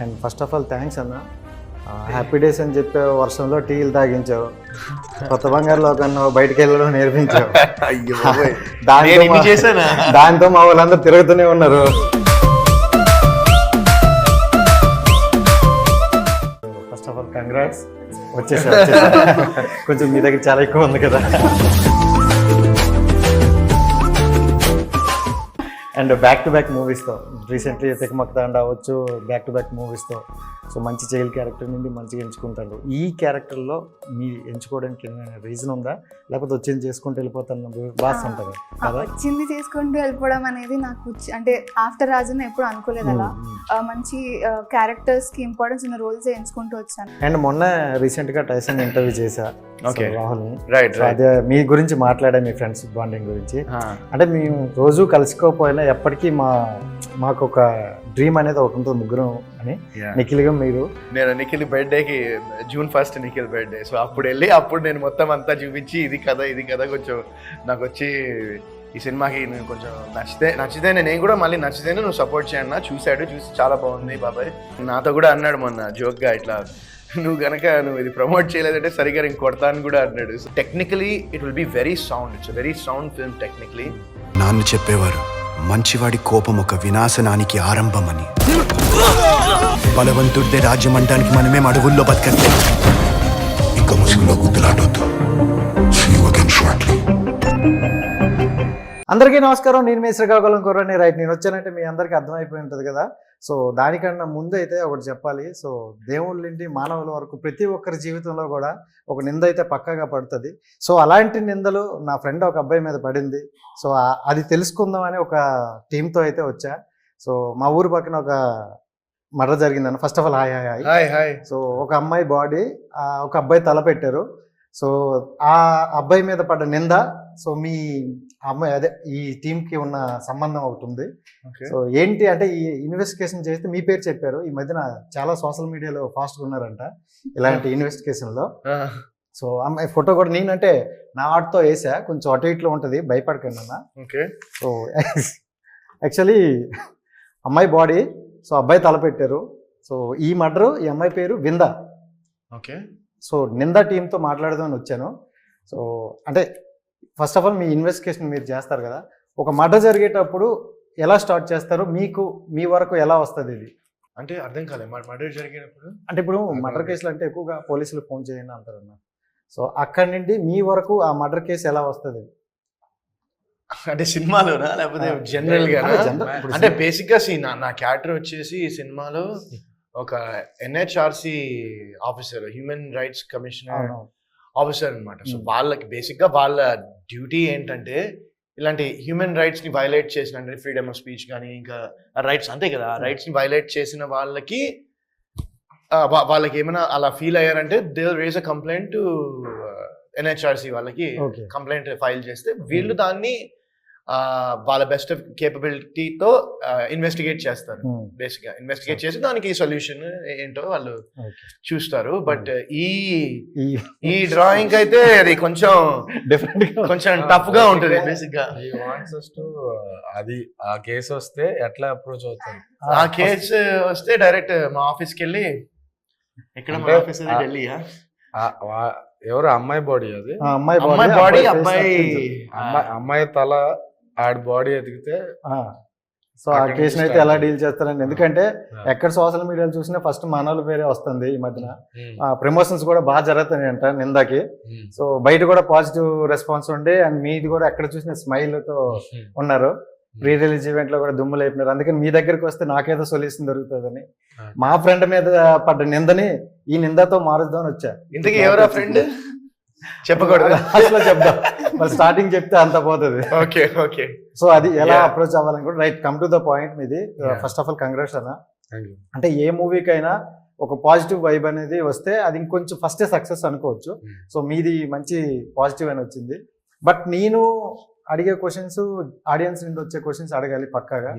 And first of all thanks అన్న. Happy days అని చెప్పే వర్షంలో టీలు తాగించావు. కొత్త బంగారులో కన్నా బయటికి వెళ్ళడం నేర్పించావు. దాంతో మా- చేశానా? దాంతో మా వాళ్ళందరూ తిరుగుతూనే ఉన్నారు. ఫస్ట్ ఆఫ్ ఆల్ కంగ్రాట్స్ వచ్చేసా. కొంచెం మీ దగ్గర చాలా ఎక్కువ ఉంది కదా. అండ్ బ్యాక్ టు బ్యాక్ మూవీస్తో రీసెంట్లీ తికమక్తాండ అవ్వచ్చు బ్యాక్ టు బ్యాక్ మూవీస్తో సో మంచి చైల్డ్ క్యారెక్టర్ నుండి మంచిగా ఎంచుకుంటారు ఈ క్యారెక్టర్లో మీ ఎంచుకోవడానికి ఏమైనా రీజన్ ఉందా? లేకపోతే వచ్చింది చేసుకుంటూ వెళ్ళిపోతాను బాస్ కదా? వచ్చింది చేసుకుంటూ వెళ్ళిపోవడం అనేది నాకు అంటే ఆఫ్టర్ రాజుని ఎప్పుడు అనుకోలేదు అలా. మంచి క్యారెక్టర్స్కి ఇంపార్టెన్స్ ఉన్న రోల్స్ ఎంచుకుంటూ వచ్చాను. అండ్ మొన్న రీసెంట్గా టైసన్ ఇంటర్వ్యూ చేశా. Okay. రాహుల్ రైట్ అదే మీ గురించి మాట్లాడా మీ ఫ్రెండ్స్ బాండింగ్ గురించి. అంటే మేము రోజు కలుసుకోకపోయినా ఎప్పటికీ మా మాకు ఒక డ్రీమ్ అనేది ఒకటి ఉంటుంది ముగ్గురం అని. నిఖిల్గా మీరు? నేను నిఖిల్ బర్త్డేకి June first Nikhil birthday. So అప్పుడు వెళ్ళి అప్పుడు నేను మొత్తం అంతా చూపించి ఇది కదా ఇది కదా కొంచెం నాకు వచ్చి ఈ సినిమాకి నేను కొంచెం నచ్చితే నచ్చితే నేను కూడా మళ్ళీ నచ్చితేనే నువ్వు సపోర్ట్ చేయన్నా చూశాడు చూసి చాలా బాగుంది బాబాయ్. నాతో కూడా అన్నాడు మొన్న జోక్గా ఇట్లా నువ్వు గనక నువ్వు ఇది ప్రమోట్ చేయలేదంటే సరిగా నేను కొడతాను కూడా అన్నాడు. So technically it will be very sound it's very sound film technically నాన్న చెప్పేవారు మంచివాడి కోపం ఒక వినాశనానికి ఆరంభమని. బలవంతుడిదే రాజ్యం అంటానికి మనమేం అడవుల్లో బతకట్లే ఇక ముసుగులో గుద్దులాడొద్దు. అందరికీ నమస్కారం. నేను మీ శ్రీకాకుళం కుర్రని రైట్ నేను వచ్చానంటే మీ అందరికీ అర్థమైపోయి ఉంటుంది కదా. సో దానికన్నా ముందు అయితే ఒకటి చెప్పాలి. సో దేవుళ్ళ నుండి మానవుల వరకు ప్రతి ఒక్కరి జీవితంలో కూడా ఒక నింద అయితే పక్కాగా పడుతుంది. సో అలాంటి నిందలు నా ఫ్రెండ్ ఒక అబ్బాయి మీద పడింది. సో అది తెలుసుకుందామని ఒక టీంతో అయితే వచ్చా. సో మా ఊరు పక్కన ఒక మర్ర జరిగిందన్న first of all hi hi hi. Hi hi. So ఒక అమ్మాయి బాడీ ఒక అబ్బాయి తల పెట్టారు. సో ఆ అబ్బాయి మీద పడ్డ నింద సో మీ అమ్మాయి అదే ఈ టీమ్కి ఉన్న సంబంధం ఒకటి ఉంది. సో ఏంటి అంటే ఈ ఇన్వెస్టిగేషన్ చేస్తే మీ పేరు చెప్పారు. ఈ మధ్యన చాలా సోషల్ మీడియాలో ఫాస్ట్గా ఉన్నారంట ఇలాంటి ఇన్వెస్టిగేషన్లో. సో అమ్మాయి ఫోటో కూడా నేనంటే నా ఆర్ట్తో వేసా. కొంచెం అటు ఇట్లో ఉంటుంది భయపడకండి అన్న. ఓకే. సో యాక్చువల్లీ అమ్మాయి బాడీ సో అబ్బాయి తల పెట్టారు. సో ఈ మర్డర్ ఈ అమ్మాయి పేరు విందా? ఓకే. సో నిందా టీంతో మాట్లాడదామని వచ్చాను. సో అంటే ఫస్ట్ ఆఫ్ ఆల్ మీ ఇన్వెస్టిగేషన్ మీరు చేస్తారు కదా. ఒక మర్డర్ జరిగేటప్పుడు ఎలా స్టార్ట్ చేస్తారు? మీకు మీ వరకు ఎలా వస్తుంది ఇది? అంటే అర్థం కాలే. మర్డర్ జరిగినప్పుడు అంటే ఇప్పుడు మర్డర్ కేసులు అంటే ఎక్కువగా పోలీసులు ఫోన్ చేయండి అంటారు అన్న. సో అక్కడి నుండి మీ వరకు ఆ మర్డర్ కేసు ఎలా వస్తుంది? అంటే సినిమాలోనా? లేకపోతే జనరల్గా అంటే బేసిక్గా see, నా క్యారెక్టర్ వచ్చేసి ఈ సినిమాలో ఒక NHRC officer human rights commissioner. Officer అన్నమాట. సో. వాళ్ళకి బేసిక్గా వాళ్ళ డ్యూటీ ఏంటంటే ఇలాంటి హ్యూమన్ రైట్స్ని వైలేట్ చేసిన అంటే ఫ్రీడమ్ ఆఫ్ స్పీచ్ కానీ ఇంకా రైట్స్ అంతే కదా ఆ రైట్స్ని వైలేట్ చేసిన వాళ్ళకి వాళ్ళకి ఏమైనా అలా ఫీల్ అయ్యారంటే they raise a complaint NHRC వాళ్ళకి. కంప్లైంట్ ఫైల్ చేస్తే వీళ్ళు దాన్ని ఆ, వాళ్ళ బెస్ట్తో ఇన్వెస్టిగేట్ చేస్తారు. Hmm. బేసిక్గా ఇన్వెస్టిగేట్ చేసి దానికి సొల్యూషన్ ఏంటో వాళ్ళు. చూస్తారు. బట్ ఈ ఈ ఈ డ్రాయింగ్ అయితే అది కొంచెం డిఫరెంట్గా కొంచెం టఫ్గా ఉంటుంది బేసిక్గా ఈ వాంట్స్ us to, అది ఆ కేసు వస్తే ఎట్లా అప్రోచ్ అవుతారు? ఆ కేసు వస్తే డైరెక్ట్ మా ఆఫీస్కి వెళ్ళి ఎక్కడ మా ఆఫీస్ ఢిల్లీయా? ఎవరు? అమ్మాయి బాడీ అది? అమ్మాయి బాడీ అబ్బాయి అమ్మాయి తల ఆడి బాడీ ఎదిగితే ఆ. సో ఆ కేసుని అయితే ఎలా. డీల్ చేస్తారండి? ఎందుకంటే ఎక్కడ సోషల్ మీడియాలో చూసినా ఫస్ట్ మనోళ్ళ పేరే వస్తుంది ఈ మధ్యన. ప్రమోషన్స్ కూడా బాగా జరుగుతున్నాయి అంట నిందాకి సో బయట కూడా పాజిటివ్ రెస్పాన్స్ ఉండి అండ్ మీది కూడా ఎక్కడ చూసిన స్మైల్తో ఉన్నారు. ప్రీ రిలీజ్ ఈవెంట్లో కూడా దుమ్ము లేపినారు. అందుకని మీ దగ్గరికి వస్తే నాకేదో సొల్యూషన్ దొరుకుతుందని. మా ఫ్రెండ్ మీద పడ్డ నిందని ఈ నిందతో మారుద్దామని వచ్చా. ఇంతకీ ఎవరా ఫ్రెండ్ చెప్పకూడదు. Last లో చెప్దాం మరి స్టార్టింగ్ చెప్తే అంత పోతుంది. Okay okay. సో అది ఎలా. అప్రోచ్ అవ్వాలని కూడా right come to the point మీది. ఫస్ట్ ఆఫ్ ఆల్ కంగ్రాట్స్ అన్న. అంటే ఏ మూవీకైనా ఒక పాజిటివ్ వైబ్ అనేది వస్తే అది ఇంకొంచెం ఫస్టే సక్సెస్ అనుకోవచ్చు. Hmm. సో మీది మంచి పాజిటివ్ అని వచ్చింది. బట్ నేను అడిగే క్వశ్చన్స్ ఆడియన్స్ నుండి వచ్చే క్వశ్చన్స్ అడగాలి పక్కాగా.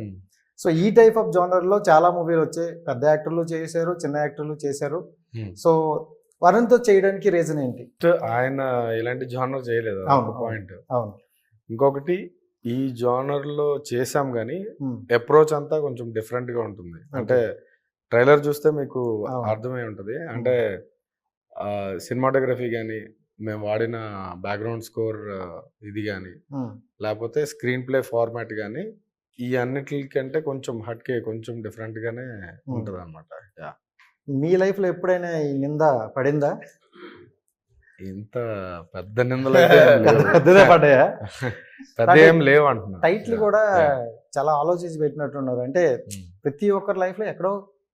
సో ఈ టైప్ ఆఫ్ జోనర్లో చాలా మూవీలు వచ్చాయి. పెద్ద యాక్టర్లు చేశారు చిన్న యాక్టర్లు చేశారు. Hmm. సో వరుణ్తో చేయడానికి రీజన్ ఏంటి? ఆయన ఇలాంటి జానర్ చేయలేదు అవును, పాయింట్ అవును. ఇంకొకటి ఈ జానర్లో చేసాం గానీ Hmm. అప్రోచ్ అంతా కొంచెం డిఫరెంట్గా ఉంటుంది. అంటే ట్రైలర్ చూస్తే మీకు. అర్థమై ఉంటది. అంటే సినిమాటోగ్రఫీ కానీ మేము వాడిన బ్యాక్గ్రౌండ్ స్కోర్ ఇది కానీ. లేకపోతే స్క్రీన్ ప్లే ఫార్మాట్ కానీ ఈ అన్నిటికంటే కొంచెం హట్కే కొంచెం డిఫరెంట్ గానే ఉంటది అనమాట మీ లైఫ్లో ఎప్పుడైనా ఈ నింద పడిందా? ఇంత పెద్ద నిందలు. పెద్దదే పడ్డాయా? పెద్ద ఏం లేవు అంటున్నా టైటిల్ కూడా. చాలా ఆలోచించి పెట్టినట్టున్నారు. అంటే Mm. ప్రతి ఒక్కరి లైఫ్లో ఎక్కడో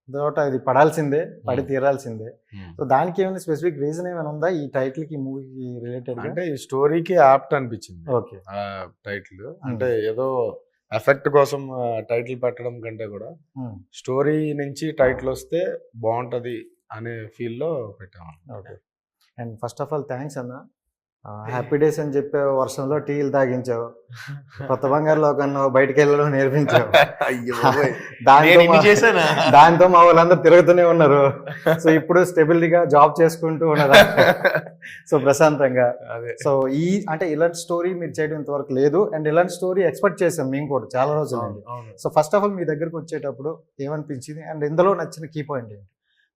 చోట ఇది పడాల్సిందే పడి Mm. తీరాల్సిందే. Hmm. సో దానికి ఏమైనా స్పెసిఫిక్ రీజన్ ఏమైనా ఉందా ఈ టైటిల్కి మూవీకి రిలేటెడ్ అంటే ఈ స్టోరీకి యాప్ట్ అనిపించింది. ఓకే టైటిల్ అంటే ఏదో ఎఫెక్ట్ కోసం టైటిల్ పెట్టడం కంటే కూడా స్టోరీ నుంచి టైటిల్ వస్తే బాగుంటది అనే ఫీల్లో పెట్టాము. Okay. And first of all thanks అన్న. హ్యాపీ డేస్ అని చెప్పే వర్షంలో టీలు తాగించావు. కొత్త బంగారు లోకన్నా బయటికి వెళ్ళడం నేర్పించావు. దాంతో? దాంతో మా వాళ్ళందరూ తిరుగుతూనే ఉన్నారు. సో ఇప్పుడు స్టెబిలిటీగా జాబ్ చేసుకుంటూ ఉన్నారు. సో ప్రశాంతంగా. అదే. సో ఈ అంటే ఇలాంటి స్టోరీ మీరు చేయడం ఇంతవరకు లేదు. అండ్ ఇలాంటి స్టోరీ ఎక్స్పెక్ట్ చేసాం మేము కూడా చాలా రోజులు. సో ఫస్ట్ ఆఫ్ ఆల్ మీ దగ్గరకు వచ్చేటప్పుడు ఏమనిపించింది? అండ్ ఇందులో నచ్చిన కీ పాయింట్ ఏంటి?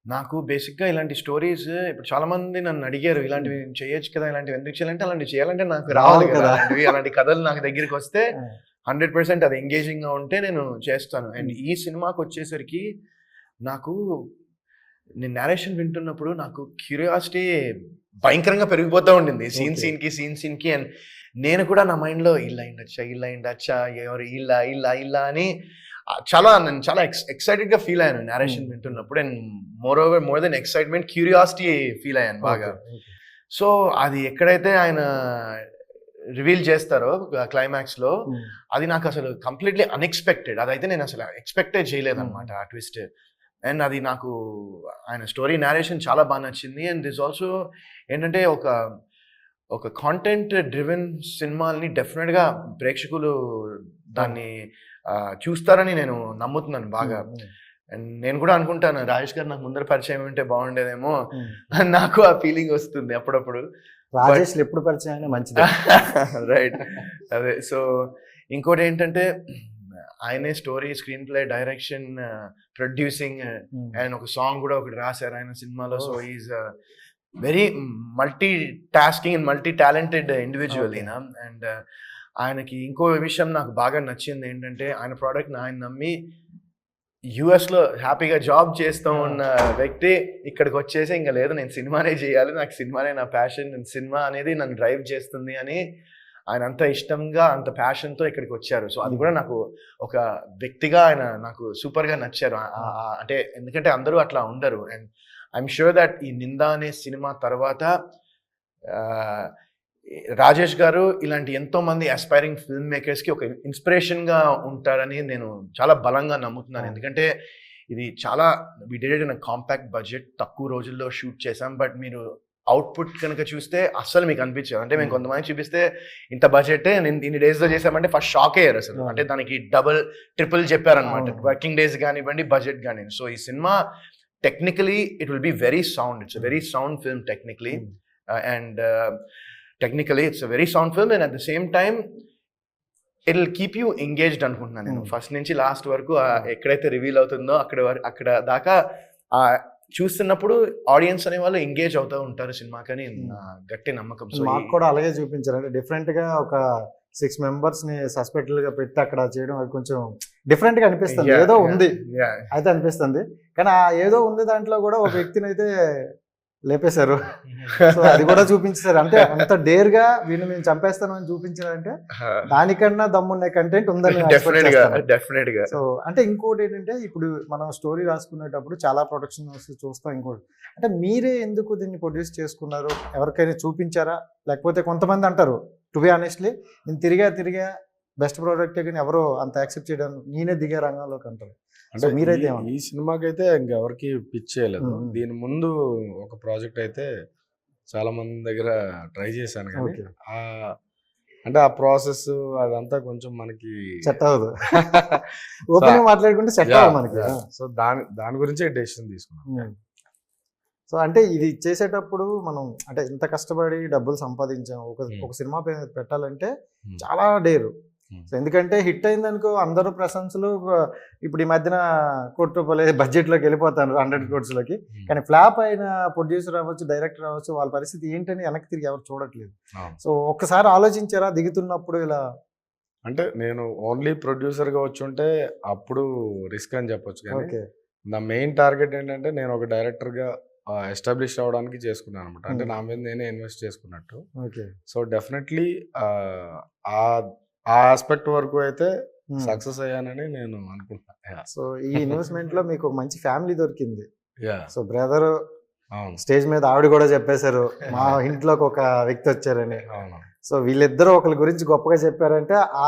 నాకు బేసిక్గా ఇలాంటి స్టోరీస్ ఇప్పుడు చాలా మంది నన్ను అడిగారు ఇలాంటివి నేను చేయొచ్చు కదా? ఇలాంటివి ఎందుకు చేయాలంటే అలాంటివి చేయాలంటే నాకు రావాలి కదా. అలాంటి కథలు నాకు దగ్గరికి వస్తే హండ్రెడ్ పర్సెంట్ అది ఎంగేజింగ్గా ఉంటే నేను చేస్తాను. అండ్ ఈ సినిమాకి వచ్చేసరికి నాకు నేను నేరేషన్ వింటున్నప్పుడు నాకు క్యూరియాసిటీ భయంకరంగా పెరిగిపోతూ ఉండింది సీన్. సీన్కి సీన్ సీన్కి అండ్ నేను కూడా నా మైండ్లో ఇలా అయిండొచ్చా ఇలా అయిండొచ్చా ఎవరు ఇలా ఇలా ఇలా అని చాలా నేను చాలా ఎక్సైటెడ్గా ఫీల్ అయ్యాను నేరేషన్. వింటున్నప్పుడు and moreover more than excitement curiosity feel అయ్యాను బాగా. సో అది ఎక్కడైతే ఆయన రివీల్ చేస్తారో క్లైమాక్స్లో. అది నాకు అసలు కంప్లీట్లీ అన్ఎక్స్పెక్టెడ్ అదైతే నేను అసలు ఎక్స్పెక్టే చేయలేదు అనమాట ఆ ట్విస్ట్ అండ్ అది నాకు ఆయన స్టోరీ నేరేషన్ చాలా బాగా నచ్చింది. అండ్ దిస్ ఆల్సో ఏంటంటే ఒక ఒక కాంటెంట్ డ్రివెన్ సినిమాల్ని డెఫినెట్గా ప్రేక్షకులు దాన్ని చూస్తారని నేను నమ్ముతున్నాను బాగా. అండ్ నేను కూడా అనుకుంటాను రాజేష్ గారు నాకు ముందర పరిచయం ఉంటే బాగుండేదేమో. అని నాకు ఆ ఫీలింగ్ వస్తుంది అప్పుడప్పుడు. రాజేష్ ఎప్పుడు పరిచయం మంచిది. రైట్ అదే. సో ఇంకోటి ఏంటంటే ఆయనే story screenplay direction producing Hmm. And ఒక సాంగ్ కూడా ఒకటి రాశారు ఆయన సినిమాలో so. Is very multitasking and multitalented individual. ఈయన అండ్ ఆయనకి ఇంకో విషయం నాకు బాగా నచ్చింది ఏంటంటే ఆయన ప్రోడక్ట్ ఆయన నమ్మి యుఎస్లో హ్యాపీగా జాబ్ చేస్తూ ఉన్న వ్యక్తి ఇక్కడికి వచ్చేసి ఇంకా లేదు నేను సినిమానే చేయాలి నాకు సినిమానే నా ప్యాషన్ సినిమా అనేది నన్ను డ్రైవ్ చేస్తుంది అని ఆయన అంత ఇష్టంగా అంత ప్యాషన్తో ఇక్కడికి వచ్చారు. సో అది కూడా నాకు ఒక వ్యక్తిగా ఆయన నాకు సూపర్గా నచ్చారు. అంటే ఎందుకంటే అందరూ అట్లా ఉండరు. అండ్ ఐఎమ్ షూర్ దట్ ఈ నింద అనే సినిమా తర్వాత రాజేష్ గారు ఇలాంటి ఎంతో మంది అస్పైరింగ్ ఫిల్మ్ మేకర్స్కి ఒక ఇన్స్పిరేషన్గా ఉంటారని నేను చాలా బలంగా నమ్ముతున్నాను. ఎందుకంటే ఇది చాలా we did in compact budget తక్కువ రోజుల్లో షూట్ చేసాం బట్ మీరు అవుట్పుట్ కనుక చూస్తే అస్సలు మీకు అనిపించదు. అంటే మేము Hmm. కొంతమంది చూపిస్తే ఇంత బడ్జెట్ నేను ఇన్ని డేస్లో చేసామంటే ఫస్ట్ షాక్ అయ్యారు అసలు. Hmm. అంటే దానికి డబుల్ ట్రిపుల్ చెప్పారనమాట. వర్కింగ్ డేస్ కానివ్వండి బడ్జెట్ కానీ సో ఈ cinema technically it will be very sound it's very sound film technically and technically it's very sound film and at the same time it will keep you engaged అనుకుంటున్నాను నేను. Hmm. First నుంచి last వరకు ఎక్కడైతే reveal అవుతుందో అక్కడ అక్కడ దాకా ఆ చూస్తున్నప్పుడు ఆడియన్స్ అనే వాళ్ళు ఎంగేజ్ అవుతూ ఉంటారు సినిమాకని Hmm. నా గట్టి నమ్మకం. సో మాకు కూడా అలాగే చూపించారు. అంటే డిఫరెంట్గా ఒక సిక్స్ మెంబర్స్ని సస్పెక్టెడ్గా పెట్టి అక్కడ చేయడం అది కొంచెం డిఫరెంట్గా అనిపిస్తుంది. ఏదో ఉంది. అయితే అనిపిస్తుంది. కానీ ఆ ఏదో ఉంది దాంట్లో కూడా ఒక వ్యక్తిని అయితే లేపేశారు. సో అది కూడా చూపించారు అంటే అంత డేర్గా వీడిని మేము చంపేస్తాను అని చూపించారంటే దానికన్నా దమ్మున్న కంటెంట్ ఉందని డెఫినెట్గా సో అంటే ఇంకోటి ఏంటంటే ఇప్పుడు మనం స్టోరీ రాసుకునేటప్పుడు చాలా ప్రొడక్షన్ చూస్తాం ఇంకోటి. అంటే మీరే ఎందుకు దీన్ని ప్రొడ్యూస్ చేసుకున్నారు? ఎవరికైనా చూపించారా? లేకపోతే కొంతమంది అంటారు టు బి ఆనెస్ట్లీ నేను తిరిగా తిరిగా బెస్ట్ ప్రోడక్ట్ కానీ ఎవరో అంత యాక్సెప్ట్ చేయడం నేనే దిగే రంగంలోకి అంటారు. అంటే మీరైతే ఈ- సినిమాకి అయితే ఇంకెవరికి పిచ్ చేయలేదు. దీని ముందు ఒక ప్రాజెక్ట్ అయితే చాలా మంది దగ్గర ట్రై చేశాను కానీ అంటే ఆ ప్రాసెస్ అదంతా కొంచెం మనకి సెట్ అవ్వదు. ఓపెన్ మాట్లాడుకుంటే సెట్ అవ్వదు మనకి. సో దాని దాని గురించే డెసిషన్ తీసుకున్నాం సో అంటే ఇది చేసేటప్పుడు మనం అంటే ఇంత కష్టపడి డబ్బులు సంపాదించాం. ఒక. ఒక సినిమా పెట్టాలంటే. చాలా డేరు. ఎందుకంటే హిట్ అయిందనుకో అందరూ ప్రశంసలు ఇప్పుడు ఈ మధ్యన కోటి రూపాయలు బడ్జెట్లోకి వెళ్ళిపోతాను హండ్రెడ్లోకి. కానీ ఫ్లాప్ అయిన ప్రొడ్యూసర్ అవ్వచ్చు డైరెక్టర్ అవ్వచ్చు వాళ్ళ పరిస్థితి ఏంటని వెనక్కి తిరిగి ఎవరు చూడట్లేదు. సో ఒక్కసారి ఆలోచించారా దిగుతున్నప్పుడు ఇలా? అంటే నేను ఓన్లీ ప్రొడ్యూసర్గా వచ్చి ఉంటే అప్పుడు రిస్క్ అని చెప్పొచ్చు కానీ నా మెయిన్ టార్గెట్ ఏంటంటే నేను ఒక డైరెక్టర్గా ఎస్టాబ్లిష్ అవ్వడానికి చేసుకున్నాను అనమాట అంటే Hmm. నా మీద నేనే ఇన్వెస్ట్ చేసుకున్నట్టు. ఓకే. సో డెఫినెట్లీ ఆ ఆ ఆస్పెక్ట్ వరకు అయితే సక్సెస్ అయ్యానని నేను అనుకుంటున్నా సో ఈ ఇన్వెస్ట్మెంట్లో మీకు మంచి ఫ్యామిలీ దొరికింది. సో బ్రదర్ స్టేజ్ మీద ఆవిడ కూడా చెప్పేశారు మా ఇంట్లోకి ఒక వ్యక్తి వచ్చారని. సో వీళ్ళిద్దరూ ఒకరి గురించి గొప్పగా చెప్పారంటే ఆ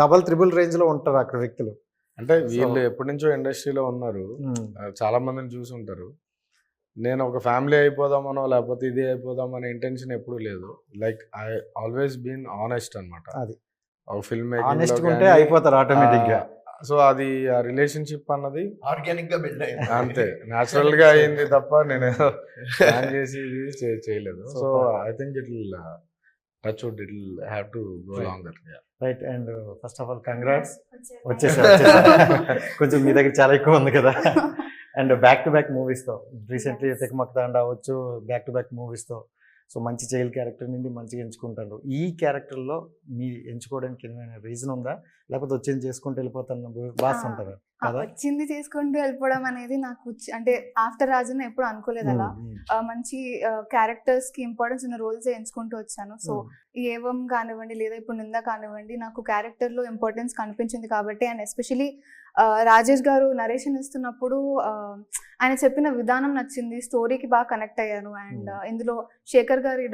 డబల్ త్రిబుల్ రేంజ్లో ఉంటారు అక్కడ వ్యక్తులు. అంటే వీళ్ళు ఎప్పటి నుంచో ఇండస్ట్రీలో ఉన్నారు. చాలా మందిని చూసి ఉంటారు. నేను ఒక ఫ్యామిలీ అయిపోదామనో లేకపోతే ఇది అయిపోదామనే ఇంటెన్షన్ ఎప్పుడూ లేదు. Like I always been honest అనమాట అది. ఒక ఫిల్మ్గా ఉంటే అయిపోతారు ఆటోమేటిక్గా. సో అది ఆ రిలేషన్షిప్ అన్నది ఆర్గానిక్గా బిల్డ్ అయింది. అంతే. న్యాచురల్గా అయింది తప్ప నేను ప్లాన్ చేసి ఇది చేయలేదు. So. I think it touch would it have to go. Longer right and first of all congrats వచ్చేసారు వచ్చేసారు. కొంచెం మీ దగ్గర చాలా ఎక్కువ ఉంది కదా. అండ్ బ్యాక్ టు బ్యాక్ మూవీస్తో రీసెంట్లీ. తెకమక్ తాండా అవ్వచ్చు బ్యాక్ టు బ్యాక్ మూవీస్తో సో మంచి చైల్డ్ క్యారెక్టర్ నుండి మంచిగా ఎంచుకుంటారు. ఈ క్యారెక్టర్లో మీ ఎంచుకోవడానికి ఏమైనా రీజన్ ఉందా? లేకపోతే వచ్చింది చేసుకుంటూ వెళ్ళిపోతాను బాస్ కదా? వచ్చింది చేసుకుంటూ వెళ్ళిపోవడం అనేది నాకు అంటే ఆఫ్టర్ రాజుని ఎప్పుడు అనుకోలేదు అలా. మంచి క్యారెక్టర్స్కి ఇంపార్టెన్స్ ఉన్న రోల్స్ ఎంచుకుంటూ వచ్చాను. సో ఏవం కానివ్వండి లేదా ఇప్పుడు నింద కానివ్వండి నాకు క్యారెక్టర్లో ఇంపార్టెన్స్ కనిపించింది కాబట్టి అండ్ ఎస్పెషలీ రాజేష్ గారు నరేషన్ ఇస్తున్నప్పుడు ఆయన చెప్పిన విధానం నచ్చింది స్టోరీకి బాగా కనెక్ట్ అయ్యాను అండ్ Hmm. ఇందులో శేఖర్ గారి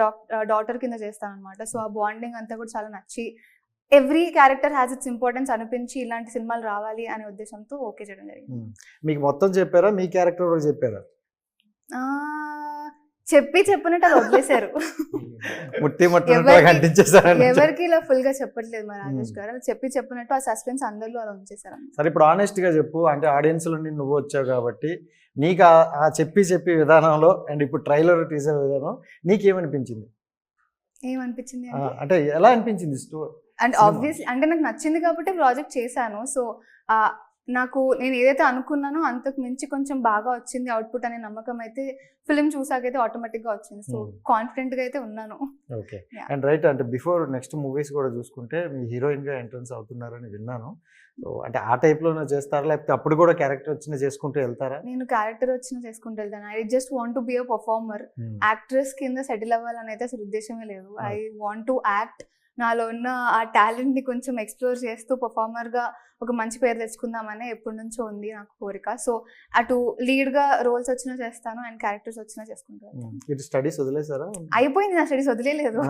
డాటర్ కింద చేస్తాను అనమాట సో ఆ బాండింగ్ అంతా కూడా చాలా నచ్చి every character has its importance అనిపించి ఇలాంటి సినిమాలు రావాలి అనే ఉద్దేశంతో ఓకే చేయడం జరిగింది ఉమ్. మీకు మొత్తం చెప్పారా మీ క్యారెక్టర్ చెప్పారా చెప్పి చెప్పినట్టు అది వదిలేశారు. ముట్టి ఎవరికి- ఇలా ఫుల్గా చెప్పట్లేదు మా రాజేష్. గారు. చెప్పి చెప్పినట్టు ఆ సస్పెన్స్ అందరిలో అలా ఉంచేసారు సరే ఇప్పుడు ఆనెస్ట్గా చెప్పు. అంటే ఆడియన్స్ నుండి నువ్వు వచ్చావు కాబట్టి నీకు ఆ- చెప్పి చెప్పి విధానంలో అండ్ ఇప్పుడు ట్రైలర్ టీజర్ విధానం నీకేమనిపించింది? ఏమనిపించింది అంటే? ఎలా అనిపించింది అండ్. ఆబ్వియస్లీ అంటే నాకు నచ్చింది కాబట్టి ప్రాజెక్ట్ చేశాను. సో నాకు నేను ఏదైతే అనుకున్నానో అంతకు మించి కొంచెం బాగా వచ్చింది అవుట్పుట్ అనే నమ్మకం అయితే ఫిల్మ్ చూసాకైతే ఆటోమేటిక్గా వచ్చింది. So Hmm. కాన్ఫిడెంట్గా అయితే ఉన్నాను. ఓకే. అండ్ రైట్ అంటే బిఫోర్ నెక్స్ట్ మూవీస్ కూడా చూసుకుంటే మీ హీరోయిన్గా ఎంట్రన్స్ అవుతున్నారని విన్నాను. సో అంటే ఆ టైప్లోనే చేస్తారా? లేకపోతే అప్పుడు కూడా క్యారెక్టర్ వచ్చిన చేసుకుంటూ వెళ్తారా? నేను క్యారెక్టర్ వచ్చిన చేసుకుంటూ వెళ్తాను. I just want to be a performer actress కింద సెటిల్ అవ్వాలని అయితే అసలు ఉద్దేశమే లేదు. ఐ వాంట్ టు యాక్ట్ నాలో ఉన్న ఆ టాలెంట్ని కొంచెం ఎక్స్ప్లోర్ చేస్తూ పర్ఫార్మర్గా ఒక మంచి పేరు తెచ్చుకుందామని ఎప్పటి నుంచో ఉంది నాకు కోరిక. సో అటు లీడ్గా రోల్స్ వచ్చినా చేస్తాను అండ్ క్యారెక్టర్స్ వచ్చినా చేసుకుంటాను ఇటు స్టడీస్ వదిలేసారా? అయిపోయింది నా స్టడీస్ వదిలేదు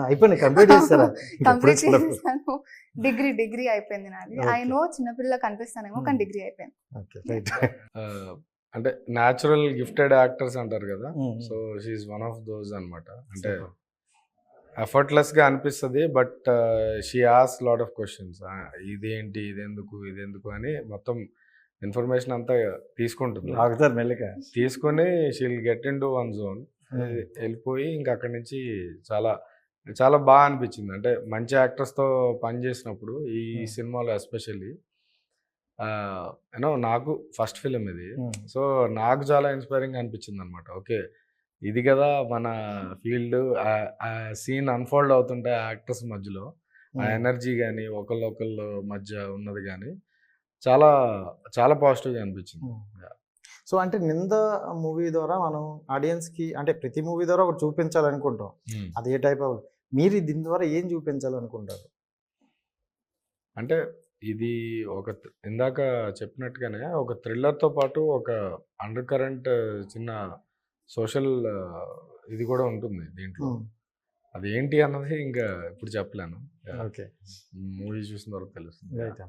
కంప్లీట్ చేసేసాను డిగ్రీ డిగ్రీ అయిపోయింది నాది. ఐ. నో చిన్నపిల్ల కనిపిస్తానేమో కానీ. డిగ్రీ అయిపోయింది. Okay right. ఆ, అంటే న్యాచురల్ గిఫ్టెడ్ యాక్టర్స్ అంటారు కదా? So she's one of those అన్నమాట. అంటే ఎఫర్ట్లెస్గా అనిపిస్తుంది but she has lot of questions ఇదేంటి ఇదెందుకు ఇదెందుకు అని మొత్తం ఇన్ఫర్మేషన్ అంతా తీసుకుంటుంది. ఆగుతారు మెల్లిగా. తీసుకొని she'll get into one zone వెళ్ళిపోయి ఇంకా అక్కడి నుంచి చాలా చాలా బాగా అనిపించింది. అంటే మంచి యాక్టర్స్తో పని చేసినప్పుడు ఈ Hmm. సినిమాలో ఎస్పెషల్లీ యూనో నాకు ఫస్ట్ ఫిలిం ఇది. Hmm. సో నాకు చాలా ఇన్స్పైరింగ్ అనిపించింది అనమాట ఓకే ఇది కదా మన ఫీల్డ్. ఆ సీన్ అన్ఫోల్డ్ అవుతుంటే యాక్టర్స్ మధ్యలో. ఆ ఎనర్జీ కానీ ఒకళ్ళు ఒకళ్ళు మధ్య ఉన్నది కానీ చాలా చాలా పాజిటివ్గా అనిపించింది. సో అంటే నింద మూవీ ద్వారా మనం ఆడియన్స్కి అంటే ప్రతి మూవీ ద్వారా ఒకటి చూపించాలనుకుంటాం. అది ఏ టైప్ ఆఫ్ మీరు దీని ద్వారా ఏం చూపించాలనుకుంటారు? అంటే ఇది ఒక ఇందాక చెప్పినట్టుగానే ఒక థ్రిల్లర్తో పాటు ఒక అండర్ కరెంట్ చిన్న సోషల్ ఇది కూడా ఉంటుంది దీంట్లో. అది ఏంటి అన్నది ఇంకా ఇప్పుడు చెప్పలేను. ఓకే. మూవీ చూసిన తర్వాత తెలుస్తుంది. రైట్.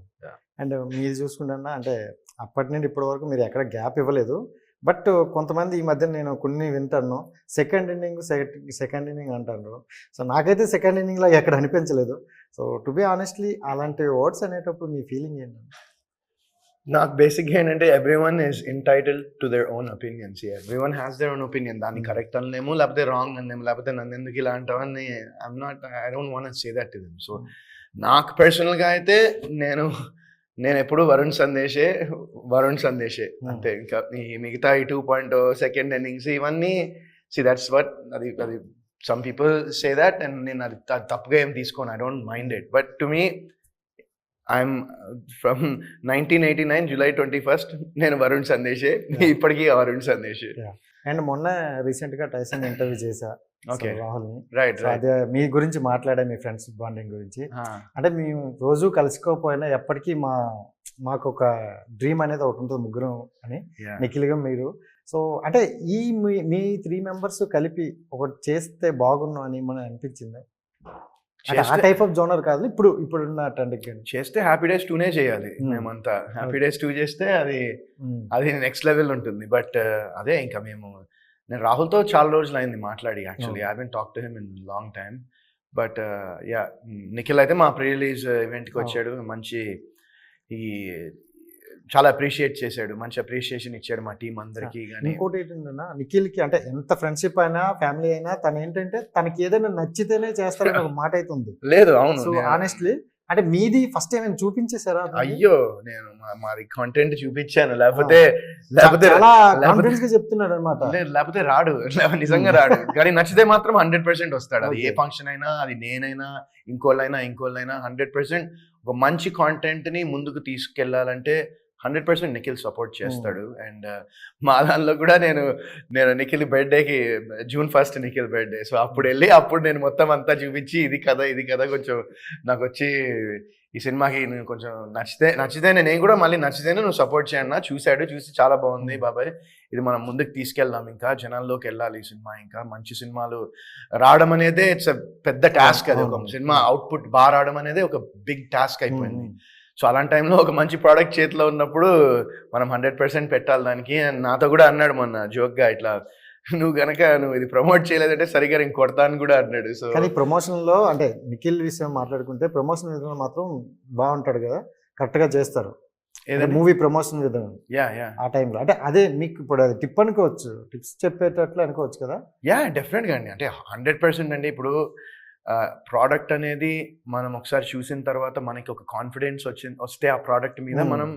అండ్ మీరు చూసుకుంటున్నా అంటే అప్పటి నుండి ఇప్పటి వరకు మీరు ఎక్కడ గ్యాప్ ఇవ్వలేదు. బట్ కొంతమంది ఈ మధ్య నేను కొన్ని వింటాను. సెకండ్ ఇన్నింగ్ సెకండ్ ఇన్నింగ్ అంటారు. సో నాకైతే సెకండ్ ఇన్నింగ్ లాగా ఎక్కడ అనిపించలేదు. సో టు బి ఆనెస్ట్లీ అలాంటి వర్డ్స్ అనేటప్పుడు మీ ఫీలింగ్ ఏంటి? నాకు బేసిక్గా ఏంటంటే everyone is entitle to their own opinions everyone has their own opinion దాన్ని Hmm. కరెక్ట్ అనలేము లేకపోతే రాంగ్ అనలేము లేకపోతే నన్ను ఎందుకు ఇలా అంటావని I'm not I don't want say that to them so నాకు పర్సనల్గా అయితే నేను నేను ఎప్పుడు వరుణ్ సందేశే వరుణ్ సందేశే. అంతే ఇంకా ఈ మిగతా ఈ టూ పాయింట్ సెకండ్ ఇన్నింగ్స్ ఇవన్నీ సి దట్స్ వట్ అది అది some people say that and నేను అది తప్పుగా ఏం తీసుకోను I don't mind it but to me I'm from nineteen eighty nine July twenty first నేను వరుణ్ సందేశే. ఇప్పటికీ వరుణ్ సందేశే. అండ్ మొన్న రీసెంట్గా టైసన్ ఇంటర్వ్యూ చేశా Okay. రాహుల్ని రైట్ అదే మీ గురించి మాట్లాడే మీ ఫ్రెండ్స్ బాండింగ్ గురించి? అంటే మేము రోజు కలుసుకోకపోయినా ఎప్పటికీ మా మాకు ఒక డ్రీమ్ అనేది ఒకటి ఉంటుంది ముగ్గురం అని. నిఖిల్గా మీరు. సో అంటే ఈ మీ మీ త్రీ మెంబర్స్ కలిపి ఒకటి చేస్తే బాగున్నాం అని మనం అనిపించింది? ఆ టైప్ ఆఫ్ జోనర్ కాదు. ఇప్పుడు ఇప్పుడున్న ట్రెండ్కి చేస్తే హ్యాపీ డేస్ టూనే చేయాలి. Hmm. మేమంతా హ్యాపీ డేస్ టూ చేస్తే అది అది నెక్స్ట్ లెవెల్ ఉంటుంది. బట్ అదే ఇంకా మేము నేను రాహుల్తో చాలా రోజులు అయింది మాట్లాడి actually I been talk to him in long time but yeah Nikhil అయితే మా ప్రీ రిలీజ్ ఈవెంట్కి. వచ్చాడు. మంచి ఈ చాలా అప్రిషియేట్ చేశాడు. మంచి అప్రిషియేషన్ ఇచ్చాడు మా టీం అందరికి కానీ ఇంకోటి ఏంటంటే నిఖిల్కి అంటే ఎంత ఫ్రెండ్షిప్ అయినా ఫ్యామిలీ అయినా తను ఏంటంటే తనకి ఏదైనా నచ్చితేనే చేస్తారని ఒక మాట అయితే ఉంది. లేదు అవును. నేను- ఆనెస్ట్లీ అంటే మీది ఫస్ట్ ఏమైనా చూపించేశారా అతనికి? అయ్యో నేను మాది కంటెంట్ చూపించాను. లేకపోతే లేకపోతే కాన్ఫిడెన్స్గా చెప్తున్నాడు అనమాట లేకపోతే రాడు. నిజంగా రాడు. కానీ నచ్చితే మాత్రం హండ్రెడ్ పర్సెంట్ వస్తాడు. అది ఏ. ఫంక్షన్ అయినా అది నేనైనా ఇంకోళ్ళైనా ఇంకోళ్ళైనా హండ్రెడ్ పర్సెంట్ ఒక మంచి కాంటెంట్ని ముందుకు తీసుకెళ్ళాలంటే హండ్రెడ్ పర్సెంట్ నిఖిల్ సపోర్ట్ చేస్తాడు. అండ్ మా దానిలో కూడా నేను నేను నిఖిల్ బర్త్డేకి June first Nikhil birthday. So అప్పుడు వెళ్ళి అప్పుడు నేను మొత్తం అంతా చూపించి ఇది కదా ఇది కదా కొంచెం నాకు వచ్చి ఈ సినిమాకి నేను కొంచెం నచ్చితే నచ్చితే నేను కూడా మళ్ళీ నచ్చితేనే నువ్వు సపోర్ట్ చేయన్నా చూశాడు చూసి చాలా బాగుంది బాబాయ్. ఇది మనం ముందుకు తీసుకెళ్దాం ఇంకా జనాల్లోకి వెళ్ళాలి ఈ సినిమా ఇంకా. మంచి సినిమాలు రావడం అనేదే ఇట్స్ పెద్ద టాస్క్ అది ఒక. సినిమా అవుట్పుట్ బాగా రావడం అనేది ఒక బిగ్ టాస్క్ అయిపోయింది. సో అలాంటి టైంలో ఒక మంచి ప్రోడక్ట్ చేతిలో ఉన్నప్పుడు మనం హండ్రెడ్ పర్సెంట్ పెట్టాలి దానికి. నాతో కూడా అన్నాడు మొన్న జోక్గా ఇట్లా నువ్వు గనక నువ్వు ఇది ప్రమోట్ చేయలేదంటే సరిగా నేను కొడతాను కూడా అన్నాడు. సో కానీ ప్రమోషన్లో అంటే నిఖిల్ విషయం మాట్లాడుకుంటే ప్రమోషన్ విధానం మాత్రం బాగుంటాడు కదా. కరెక్ట్గా చేస్తారు. మూవీ ప్రమోషన్ విధానం. యా యా ఆ టైంలో అంటే అదే మీకు ఇప్పుడు అది టిప్ అనుకోవచ్చు. టిప్స్ చెప్పేటట్లు అనుకోవచ్చు కదా. యా డెఫినెట్గా అండి. అంటే హండ్రెడ్ పర్సెంట్ అండి. ఇప్పుడు ప్రోడక్ట్ అనేది మనం ఒకసారి చూసిన తర్వాత మనకి ఒక కాన్ఫిడెన్స్ వచ్చి వస్తే ఆ ప్రోడక్ట్ మీద Hmm. మనం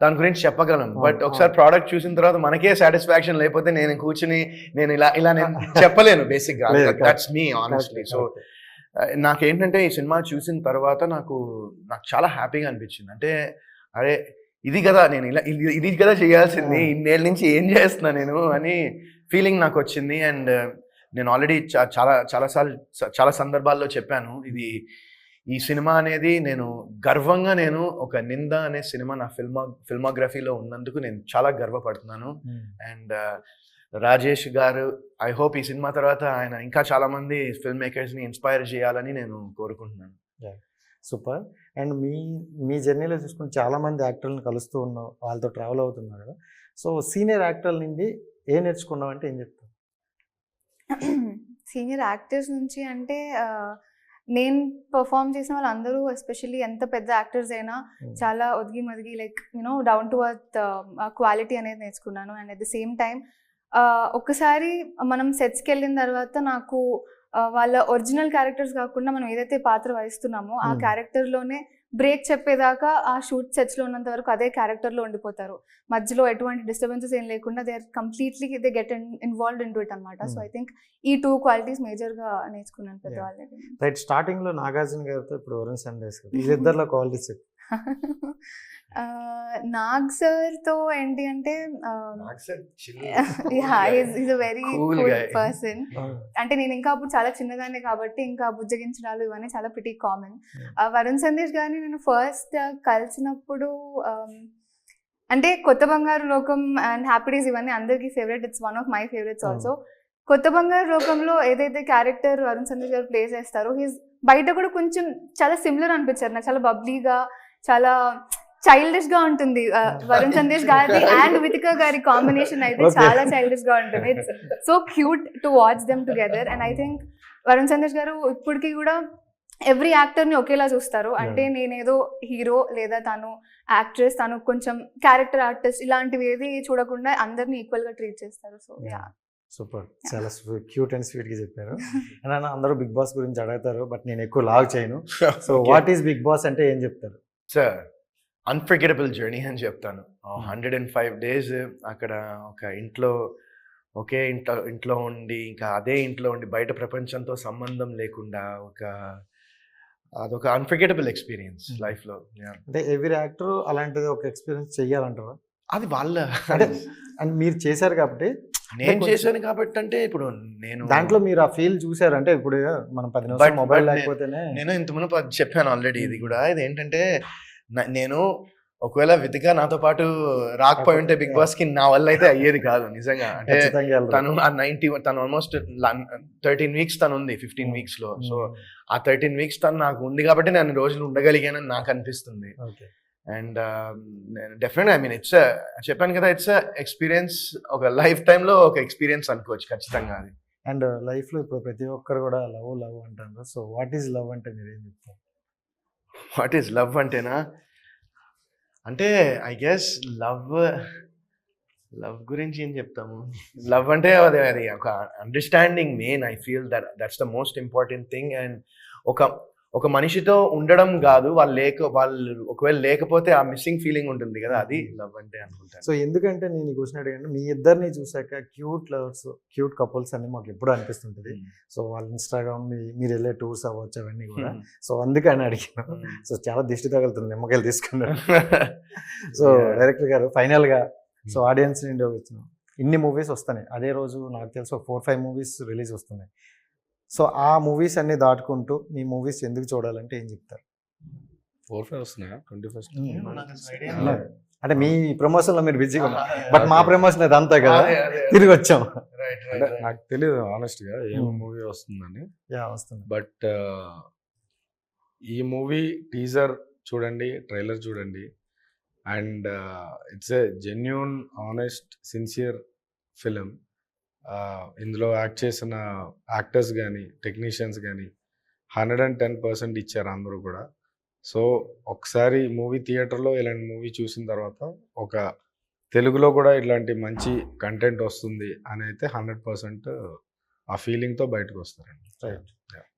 దాని గురించి చెప్పగలం బట్ ఒకసారి. ప్రోడక్ట్ చూసిన తర్వాత మనకే సాటిస్ఫాక్షన్ లేకపోతే నేను కూర్చుని నేను ఇలా ఇలా నేను చెప్పలేను బేసిక్గా లేదు, correct. That's me honestly so నాకేంటంటే ఈ సినిమా చూసిన తర్వాత నాకు నాకు చాలా హ్యాపీగా అనిపించింది అంటే అరే ఇది కదా నేను ఇలా ఇది ఇది కదా చేయాల్సింది Hmm. ఇన్నేళ్ళ నుంచి ఏం చేస్తున్నా నేను అని ఫీలింగ్ నాకు వచ్చింది అండ్ నేను ఆల్రెడీ చాలా చాలా సార్లు చాలా సందర్భాల్లో చెప్పాను. ఇది ఈ సినిమా అనేది నేను గర్వంగా నేను ఒక నింద అనే సినిమా నా ఫిల్మా ఫిల్మోగ్రఫీలో ఉన్నందుకు నేను చాలా గర్వపడుతున్నాను. అండ్ రాజేష్ గారు ఐ హోప్ ఈ సినిమా తర్వాత ఆయన ఇంకా చాలా మంది ఫిల్మ్ మేకర్స్ని ఇన్స్పైర్ చేయాలని నేను కోరుకుంటున్నాను. సూపర్ అండ్ మీ మీ జర్నీలో చూసుకుని చాలా మంది యాక్టర్లను కలుస్తూ ఉన్నావు వాళ్ళతో ట్రావెల్ అవుతున్నారు కదా. సో సీనియర్ యాక్టర్ల నుండి ఏం నేర్చుకున్నావు అంటే ఏం చెప్తావు? సీనియర్ యాక్టర్స్ నుంచి అంటే నేను పర్ఫామ్ చేసిన వాళ్ళందరూ ఎస్పెషల్లీ ఎంత పెద్ద యాక్టర్స్ అయినా చాలా ఒదిగి మదిగి like you know down to earth quality అనేది నేర్చుకున్నాను and at the same time ఒక్కసారి మనం సెట్స్కి వెళ్ళిన తర్వాత నాకు వాళ్ళ ఒరిజినల్ క్యారెక్టర్స్ కాకుండా మనం ఏదైతే పాత్ర వహిస్తున్నామో ఆ Hmm. క్యారెక్టర్లోనే బ్రేక్ చెప్పేదాకా ఆ షూట్ సెట్స్లో ఉన్నంత వరకు అదే క్యారెక్టర్లో ఉండిపోతారు మధ్యలో ఎటువంటి డిస్టర్బెన్సెస్ ఏం లేకుండా they are completely they get involved into it అనమాట సో. ఐ థింక్ ఈ టూ క్వాలిటీస్ మేజర్గా నేర్చుకున్నాను పెద్దవాళ్ళ దగ్గర. రైట్ స్టార్టింగ్లో నాగార్జున గారితో ఇప్పుడు వరుణ్ సందేశ్ గారు వీళ్ళిద్దరిలో క్వాలిటీస్ నాగ్ సార్తో ఏంటి అంటే ఈజ్ అ వెరీ. పర్సన్ అంటే నేను ఇంకా అప్పుడు చాలా చిన్నదాన్ని కాబట్టి ఇంకా బుజ్జగించడాలు ఇవన్నీ చాలా ప్రిటీ కామన్ వరుణ్ సందేశ్ గారిని నేను ఫస్ట్ కలిసినప్పుడు అంటే కొత్త బంగారు లోకం అండ్ హ్యాపీ డేస్ ఇవన్నీ అందరికీ favourite it's one of my favourites also కొత్త బంగారు లోకంలో ఏదైతే క్యారెక్టర్ వరుణ్ సందేశ్ గారు ప్లే చేస్తారో హీస్ బయట కూడా కొంచెం చాలా సిమిలర్ అనిపించారు. నాకు చాలా బబ్లీగా చాలా చైల్డిష్గా ఉంటుంది. వరుణ్ సందేశ్ గారి అండ్ వితిక గారి కాంబినేషన్ అయితే. చాలా చైల్డిష్గా ఉంటుంది. It's so cute to watch them together and I think Varun Sandesh గారు ఇప్పటికీ కూడా ఎవ్రీ యాక్టర్ని ఒకేలా చూస్తారు. అంటే నేనేదో హీరో లేదా తను యాక్ట్రెస్ తను కొంచెం క్యారెక్టర్ ఆర్టిస్ట్ ఇలాంటివి ఏది చూడకుండా అందరిని ఈక్వల్గా ట్రీట్ చేస్తారు. సో యా సూపర్ చాలా క్యూట్ అండ్ స్వీట్గా చెప్పారు. అండ్ అందరూ బిగ్ బాస్ గురించి అడుగుతారు బట్ నేను ఎక్కువ లాగ్ చేయను. So what is Bigg Boss అంటే ఏం చెప్తారు? సార్ అన్ఫర్గెటబుల్ జర్నీ అని చెప్తాను. Hmm. Hundred and five days అక్కడ ఒక ఇంట్లో ఒకే ఇంట్లో ఇంట్లో ఉండి ఇంకా అదే ఇంట్లో ఉండి బయట ప్రపంచంతో సంబంధం లేకుండా ఒక అదొక అన్ఫర్గెటబుల్ ఎక్స్పీరియన్స్ Hmm. లైఫ్లో అంటే ఎవ్రీ యాక్టర్ అలాంటిది ఒక ఎక్స్పీరియన్స్ చెయ్యాలంటారా? అది వాళ్ళ అండ్ మీరు చేశారు కాబట్టి నేను చేశాను కాబట్టి అంటే ఇప్పుడు నేను దాంట్లో మీరు ఆ ఫీల్ చూసారు అంటే ఇప్పుడు మనం పది నిమిషాలు మొబైల్ లేకపోతేనే నేను ఇంత మునుపు అది చెప్పాను ఆల్రెడీ ఇది కూడా. ఇది ఏంటంటే నేను ఒకవేళ వితిగా నాతో పాటు రాకపోయి ఉంటే బిగ్ బాస్కి నా వల్ల అయితే అయ్యేది కాదు నిజంగా. అంటే. తను ఆ నైన్టీ తను ఆల్మోస్ట్ థర్టీన్ వీక్స్ తను ఉంది ఫిఫ్టీన్ వీక్స్లో. సో. ఆ థర్టీన్ వీక్స్ తను నాకు ఉంది కాబట్టి నేను రోజులు ఉండగలిగానని నాకు అనిపిస్తుంది. Okay. And definite I mean it's చెప్పాను కదా ఇట్స్ ఎక్స్పీరియన్స్ ఒక లైఫ్లో ఒక ఎక్స్పీరియన్స్ అనుకోవచ్చు ఖచ్చితంగా అది. అండ్ లైఫ్లో ఇప్పుడు ప్రతి ఒక్కరు కూడా లవ్ లవ్ అంటారు సో వాట్ ఈస్ లవ్ అంటే మీరు ఏం చెప్తారు? వాట్ ఈస్ లవ్ అంటేనా? అంటే ఐ గెస్ లవ్ లవ్ గురించి ఏం చెప్తాము? లవ్ అంటే అది అది ఒక understanding main I feel that that's the most important thing and ఒక ఒక మనిషితో ఉండడం కాదు వాళ్ళు లేక వాళ్ళు ఒకవేళ లేకపోతే ఆ మిస్సింగ్ ఫీలింగ్ ఉంటుంది కదా అది లవ్ అంటే అనుకుంటాను. సో ఎందుకంటే నేను క్వశ్చన్ అడిగాను మీ ఇద్దరిని చూసాక క్యూట్ లవర్స్ క్యూట్ కపుల్స్ అని మాకు ఎప్పుడు అనిపిస్తుంటది. సో వాళ్ళ ఇన్స్టాగ్రామ్ మీరు వెళ్ళే టూర్స్ అవ్వచ్చు అవన్నీ కూడా. సో అందుకని అడిగాను. సో చాలా దిష్టి తగులుతుంది నిమ్మకాయలు తీసుకున్నాను సో. డైరెక్టర్ గారు ఫైనల్గా సో ఆడియన్స్ నుండి వచ్చిన ఇన్ని మూవీస్ వస్తున్నాయి. అదే రోజు నాకు తెలిసి ఒక ఫోర్ ఫైవ్ మూవీస్ రిలీజ్ వస్తున్నాయి. సో ఆ మూవీస్ అన్ని దాటుకుంటూ మీ మూవీస్ ఎందుకు చూడాలంటే ఏం చెప్తారు? ఫోర్ ఫైవ్ వస్తున్నాయా? ట్వంటీ ఫస్ట్ అంటే మీ ప్రమోషన్లో మీరు బిజీగా ఉన్నారు. బట్ మా ప్రమోషన్ అది అంతా కదా. తిరిగి వచ్చాం. అంటే నాకు తెలియదు ఆనెస్ట్గా ఏం. మూవీ వస్తుందని. యా వస్తుంది. బట్ ఈ మూవీ టీజర్ చూడండి ట్రైలర్ చూడండి. And it's a genuine honest sincere film ఇందులో యాక్ట్ చేసిన యాక్టర్స్ కానీ టెక్నీషియన్స్ కానీ హండ్రెడ్ అండ్ టెన్ పర్సెంట్ ఇచ్చారు అందరూ కూడా. సో ఒకసారి మూవీ థియేటర్లో ఇలాంటి మూవీ చూసిన తర్వాత ఒక తెలుగులో కూడా ఇట్లాంటి మంచి కంటెంట్ వస్తుంది అని అయితే హండ్రెడ్ పర్సెంట్ ఆ ఫీలింగ్తో బయటకు వస్తారండి రైట్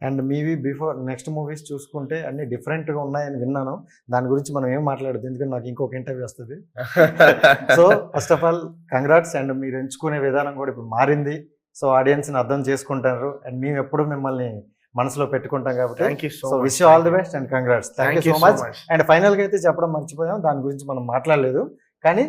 అండ్ మీవి బిఫోర్ నెక్స్ట్ మూవీస్ చూసుకుంటే అన్ని different గా ఉన్నాయని విన్నాను. దాని గురించి మనం ఏం మాట్లాడదు ఎందుకంటే నాకు ఇంకొక ఇంటర్వ్యూ వస్తుంది. So first of all congrats and మీరు ఎంచుకునే విధానం కూడా ఇప్పుడు మారింది. సో ఆడియన్స్ని అర్థం చేసుకుంటారు అండ్ మేము ఎప్పుడు మిమ్మల్ని మనసులో పెట్టుకుంటాం కాబట్టి so wish all the best and congrats thank you so much and ఫైనల్గా అయితే చెప్పడం మర్చిపోయాం. దాని గురించి మనం మాట్లాడలేదు. కానీ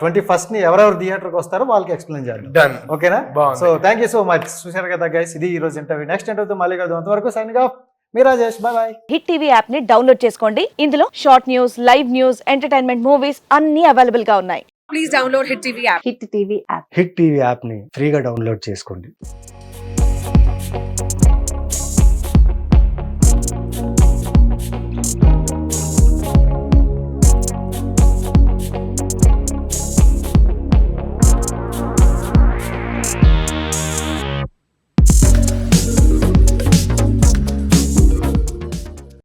ట్వంటీ ఫస్ట్ని ఎవరెవరు థియేటర్కి వస్తారో వాళ్ళకి ఎక్స్ప్లెయిన్ చేద్దాం. డన్ ఓకేనా? So thank you so much చూశారు కదా గైస్ ఇది ఈ రోజు ఇంటర్వ్యూ నెక్స్ట్ ఇంటర్వ్యూతో మళ్ళీ కలుద్దాం. అంతవరకు సైన్ ఆఫ్ మీ Rajesh bye bye hit TV యాప్ని డౌన్లోడ్ చేసుకోండి. ఇందులో short news live news entertainment movies అన్ని అవైలబుల్గా ఉన్నాయి. Please download Hit TV app. Hit TV app hit TV యాప్ని ఫ్రీగా డౌన్లోడ్ చేసుకోండి.